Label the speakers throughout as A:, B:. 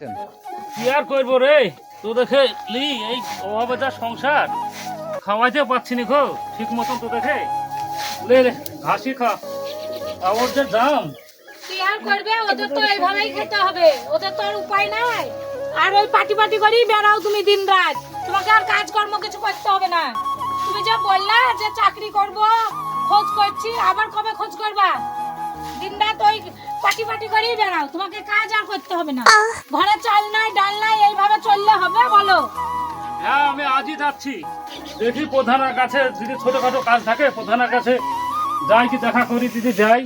A: কি আর করব রে? তো দেখে লি, এই অভাবে যা সংসার খাওয়াইতে পারছি নি খো ঠিক মতন তো দেখে। লে লে ঘাসি খা। আর ওর যে দাম।
B: কি আর করবে? ওদের তো এইভাবেই খেতে হবে। ওদের তো আর উপায় নাই। আর ওই পাটি পাটি করেই বেড়াও তুমি দিন রাত তোমাকে আর কাজকর্ম কিছু করতে হবে না। তুমি যে বললা যে চাকরি করব, খোঁজ করছি, আবার কবে খোঁজ করবা? দিন রাত ওই পাটি পাটি করেই বেড়াও। তোমাকে কাজ আর করতে হবে না। ঘরে চাল নাই ডাল নাই এইভাবে চললে হবে বলো?
A: হ্যাঁ আমি আজই যাচ্ছি। দেখি প্রধানের কাছে যদি ছোটখাটো কাজ থাকে প্রধানের কাছে যাই কি দেখা করি দিদি যাই।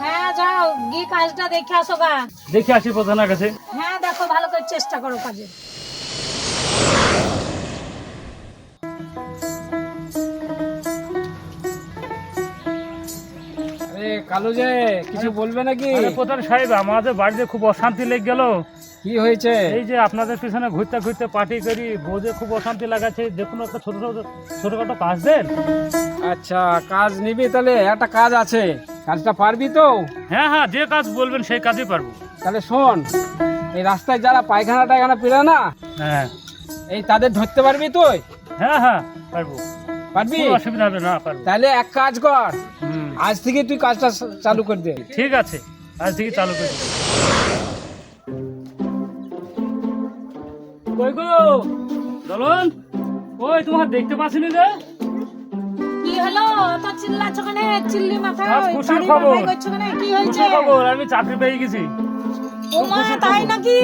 B: হ্যাঁ যাও গিয়ে কাজটা দেখে আসো গা।
A: দেখে আসি প্রধানের কাছে।
B: হ্যাঁ দেখো ভালো করে চেষ্টা করো কাজে।
C: কালু যে কিছু বলবে নাকি?
A: প্রধান সাহেব আমাদের বাড়িতে খুব অশান্তি লেগে গেল।
C: কি হয়েছে?
A: এই যে আপনাদের পিছনে ঘুরতে ঘুরতে পার্টি করি বোঝে খুব অশান্তি লাগাচ্ছে। যে কোনো একটা ছোট ছোট ছোটখাটো কাজ দেন।
C: আচ্ছা কাজ নিবি তাহলে একটা কাজ আছে। কাজটা পারবি তো?
A: হ্যাঁ হ্যাঁ যে কাজ বলবেন সেই কাজই পারব।
C: তাহলে শোন এই রাস্তায় যারা পায়খানা টায়খানা পেরে না
A: হ্যাঁ।
C: এই তাদের ধরতে পারবি তুই?
A: হ্যাঁ হ্যাঁ পারব।
C: পারবি?
A: অসুবিধা হবে না পারব।
C: তাহলে এক কাজ কর আজ থেকে তুই কাজটা চালু করে দে।
A: ঠিক আছে আজ থেকে চালু করি কই গো? দলন? ওই তোমার দেখতে পাচ্ছিনি রে
B: কি হলো? তো চিল্লাচ্ছ কেন? চিল্লি মাথা
A: আজ খুশির খবর।
B: কি হয়েছে?
A: খবর আমি চাকরি পেয়ে গেছি।
B: তাই নাকি?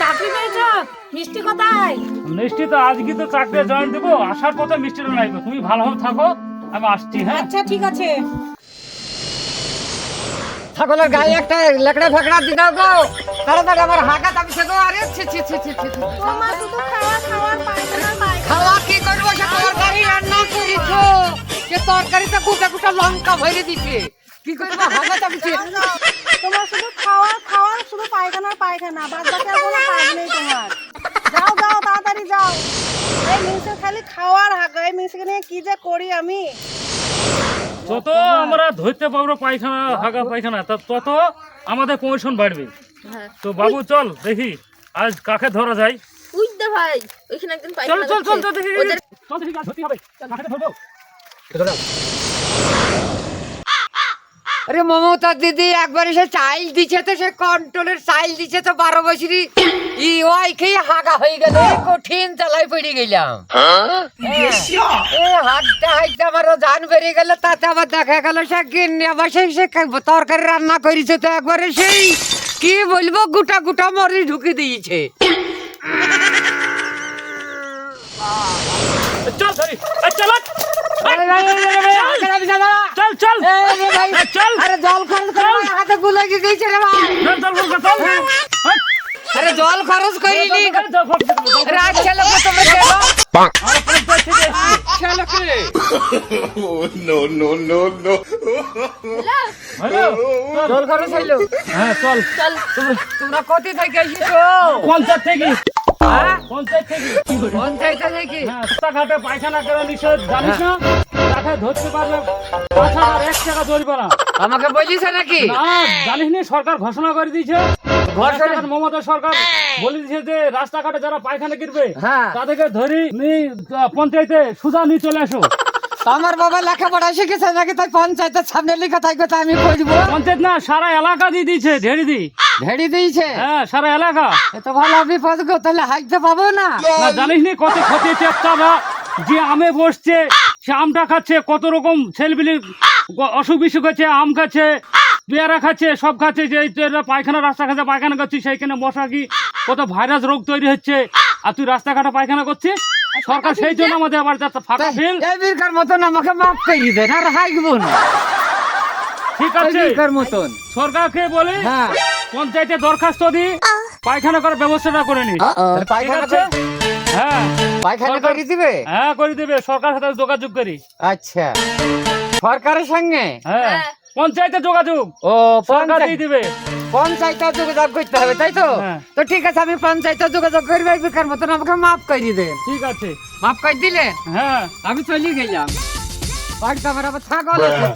B: চাকরি পেয়েছ? মিষ্টি কোথায়?
A: মিষ্টি তো আজকে তো চাকরি জয়েন দেবো। আসার পথে মিষ্টিটা লাগবে তুমি ভালোভাবে থাকো আমি আসছি হ্যাঁ?
B: আচ্ছা ঠিক আছে।
D: ছাগলের গায়ে একটা লেকড়া ফেকড়া দি দাও গো তাড়াতাড়ি আমার হাগা দাবি সে আরে ছি ছি ছি ছি ছি।
B: তোমার শুধু খাওয়া পায়খানা পায়খানা।
D: খাওয়া কি করব সে তরকারি রান্না করিছো? সে তরকারিতে গুটা গুটা লঙ্কা ভরে দিছে। কি করব হাগা দাবি সে
E: তোমার শুধু খাওয়ার খাওয়ার শুধু পায়খানার পায়খানা। বাদ বাকি আর কোনো কাজ নেই তোমার। যাও যাও তাড়াতাড়ি যাও। এই মিংসের খালি খাওয়ার হাগা এই মিংসকে নিয়ে কি যে করি আমি?
A: যত আমরা ধরতে পারব পায়খানা হাগা পায়খানা তা তত আমাদের কমিশন বাড়বে। তো বাবু চল দেখি আজ কাকে ধরা যায়?
F: বুঝতে ভাই ওইখানে একজন
A: চল
F: পায়খানা
A: চল চল চল দেখি। চল দেখি ধরতে হবে। কাকে ধরবো?
D: আরে মমতা দিদি একবার এসে চাইল দিছে তো সে কন্ট্রোলের চাইল দিছে তো বারো বছরই। ই ওই খেয়ে হাগা হয়ে গেল এ কঠিন চালাই পড়ে গেলাম এ হাতটা হাইতে আমারও জান বেরিয়ে গেল তাতে আবার দেখা গেল সে গিন্নি আবার সেই সে তরকারি রান্না করেছে তো একবারে সেই কি বলব গোটা গোটা মরি ঢুকে দিয়েছে
A: চল এই, চল চল চল চল
D: আরে জল খরচ করে হাতে গুলে দিয়েছে রে ভাই
A: চল চল চল
D: আরে জল খরচ করিনি। রাত ছেলেকে তোমরা গেলো
A: হ্যালো?
D: জল খরচ হইল।
A: হ্যাঁ চল।
F: চল
D: তোমরা- কোথায় থেকে এসেছ?
A: পঞ্চায়েত থেকে।
D: হ্যাঁ?
A: পঞ্চায়েত থেকে।
D: পঞ্চায়েত থেকে?
A: হ্যাঁ রাস্তাঘাটে পায়খানা করা নিষেধ জানিস না? তাকে ধরতে পারলে পাঁচ হাজার এক টাকা জরিমানা।
D: আমাকে বলিস নাকি?
A: না জানিস নি সরকার ঘোষণা করে দিয়েছে। মমতা সরকার বলে দিয়েছে যে রাস্তাঘাটে যারা পায়খানা কিনবে
D: হ্যাঁ।
A: তাদেরকে ধরি নি পঞ্চায়েতে নিয়ে চলে আসো।
D: আমার বাবা লেখাপড়া শিখেছে নাকি? তাই পঞ্চায়েতের সামনে লেখা থাকবে তাই আমি
A: পঞ্চায়েত না সারা এলাকা দিয়ে দিয়েছে ঢেড়ি দি
D: ভেড়ি দিয়েছে?
A: হ্যাঁ সারা এলাকা।
D: এত ভালো বিপদ গো তাহলে হাইতে পাবো না।
A: না জানিস নি কত ক্ষতি যে আমে বসছে সে আমটা খাচ্ছে কত রকম ছেলেপিলি অসুখ বিসুখ হচ্ছে আম খাচ্ছে পেয়ারা খাচ্ছে সব খাচ্ছে যে পায়খানা রাস্তা খাচ্ছে পায়খানা করছিস সেইখানে মশা কি কত ভাইরাস রোগ তৈরি হচ্ছে? আর তুই রাস্তাঘাটে পায়খানা করছিস? সরকার সেই জন্য আমাদের আবার যাতে ফাঁকা বিল
D: এই মতন আমাকে মাফ করে দেন আর না
A: ঠিক আছে।
D: মতন।
A: সরকারকে বলে
D: হ্যাঁ।
A: পঞ্চায়েতে দরখাস্ত দি পায়খানা করার ব্যবস্থাটা করে নি
D: পায়খানা করে-
A: হ্যাঁ।
D: পায়খানা করে দিবে?
A: হ্যাঁ করে দেবে। সরকার সাথে যোগাযোগ করি।
D: আচ্ছা। সরকারের সঙ্গে?
A: হ্যাঁ। পঞ্চায়েতে যোগাযোগ।
D: ও
A: সরকার
D: পঞ্চায়েত।
A: দিয়ে দিবে।
D: পঞ্চায়েতে যোগাযোগ করতে হবে তাই তো?
A: হ্যাঁ।
D: তো ঠিক আছে আমি পঞ্চায়েতে যোগাযোগ করব এই বেকার মতন আমাকে মাফ করে দেন
A: ঠিক আছে।
D: মাফ করে দিলে?
A: হ্যাঁ।
D: আমি চলে গেলাম। বাড়িতে আমার আবার ছাগল আছে।